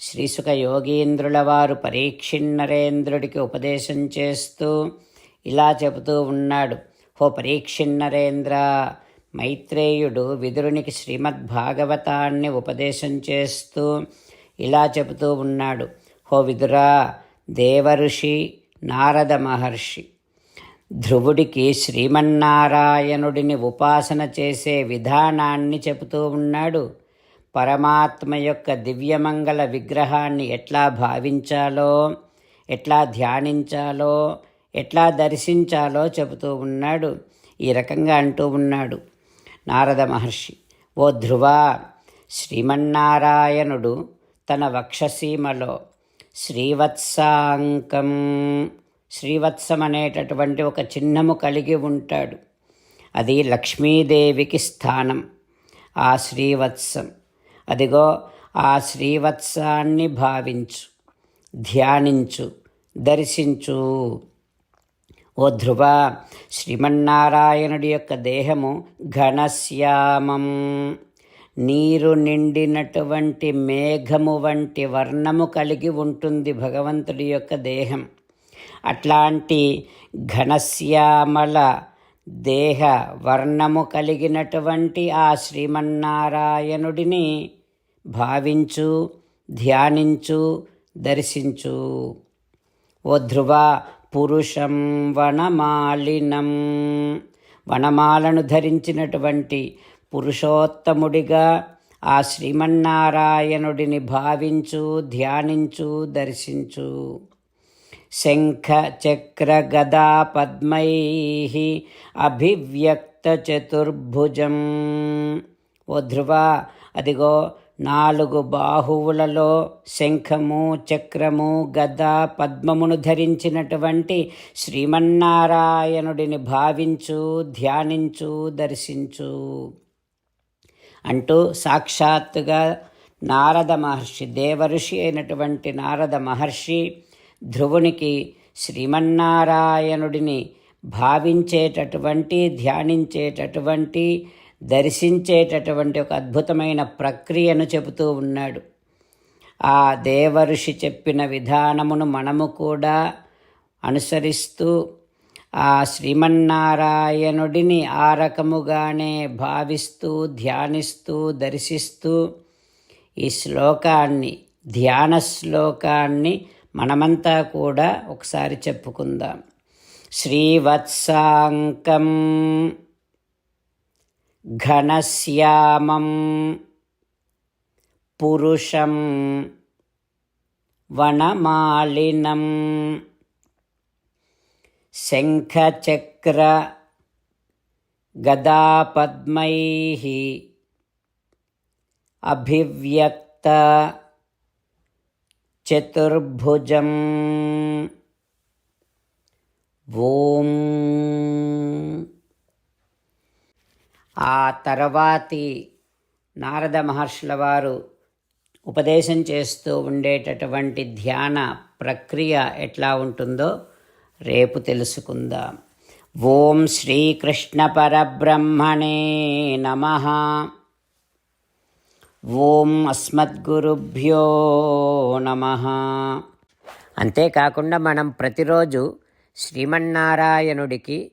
శ్రీసుక యోగీంద్రుల వారు పరీక్షిన్నరేంద్రుడికి ఉపదేశం చేస్తూ ఇలా చెబుతూ ఉన్నాడు. ఓ పరీక్షిన్నరేంద్ర మైత్రేయుడు విదురునికి శ్రీమద్భాగవతాన్ని ఉపదేశం చేస్తూ ఇలా చెబుతూ ఉన్నాడు. హో విదురా దేవఋషి నారద మహర్షి ధ్రువుడికి శ్రీమన్నారాయణుడిని ఉపాసన చేసే విధానాన్ని చెబుతూ ఉన్నాడు. పరమాత్మ యొక్క దివ్యమంగళ విగ్రహాన్ని ఎట్లా భావించాలో ఎట్లా ధ్యానించాలో ఎట్లా దర్శించాలో చెబుతూ ఉన్నాడు. ఈ రకంగా అంటూ ఉన్నాడు నారద మహర్షి. ఓ ధ్రువ శ్రీమన్నారాయణుడు తన వక్షసీమలో శ్రీవత్సాంకం శ్రీవత్సం అనేటటువంటి ఒక చిహ్నము కలిగి ఉంటాడు. అది లక్ష్మీదేవికి స్థానం. ఆ శ్రీవత్సం అదిగో ఆ శ్రీవత్సాన్ని భావించు ధ్యానించు దర్శించు. ఓ ధ్రువ శ్రీమన్నారాయణుడి యొక్క దేహము ఘనశ్యామం. నీరు నిండినటువంటి మేఘము వంటి వర్ణము కలిగి ఉంటుంది భగవంతుడి యొక్క దేహం. అట్లాంటి ఘనశ్యామల దేహ వర్ణము కలిగినటువంటి ఆ శ్రీమన్నారాయణుడిని భావించు ధ్యానించు దర్శించు. ఓ ధ్రువ పురుషం వనమాలినం. వనమాలను ధరించినటువంటి పురుషోత్తముడిగా ఆ శ్రీమన్నారాయణుడిని భావించు ధ్యానించు దర్శించు. శంఖ చక్ర గదా పద్మై అభివ్యక్త చతుర్భుజం ఓ ధ్రువ అదిగో నాలుగు బాహువులలో శంఖము చక్రము గద పద్మమును ధరించినటువంటి శ్రీమన్నారాయణుడిని భావించు ధ్యానించు దర్శించు. అంటూ సాక్షాత్తుగా నారద మహర్షి దేవఋషి అయినటువంటి నారద మహర్షి ధ్రువునికి శ్రీమన్నారాయణుడిని భావించేటటువంటి ధ్యానించేటటువంటి దర్శించేటటువంటి ఒక అద్భుతమైన ప్రక్రియను చెబుతూ ఉన్నాడు. ఆ దేవఋషి చెప్పిన విధానమును మనము కూడా అనుసరిస్తూ ఆ శ్రీమన్నారాయణుడిని ఆ రకముగానే భావిస్తూ ధ్యానిస్తూ దర్శిస్తూ ఈ శ్లోకాన్ని ధ్యాన శ్లోకాన్ని మనమంతా కూడా ఒకసారి చెప్పుకుందాం. శ్రీవత్సాంకం ఘనశ్యామం పురుషం వనమాలినం శంఖచక్ర గదాపద్మై అభివ్యక్త చతుర్భుజం ఓం ఆ తర్వాతి నారద మహర్షుల వారు ఉపదేశం చేస్తూ ఉండేటటువంటి ధ్యాన ప్రక్రియ ఎట్లా ఉంటుందో రేపు తెలుసుకుందాం. ఓం శ్రీకృష్ణ పరబ్రహ్మణే నమ. ఓం అస్మద్గురుభ్యో నమ. అంతేకాకుండా మనం ప్రతిరోజు శ్రీమన్నారాయణుడికి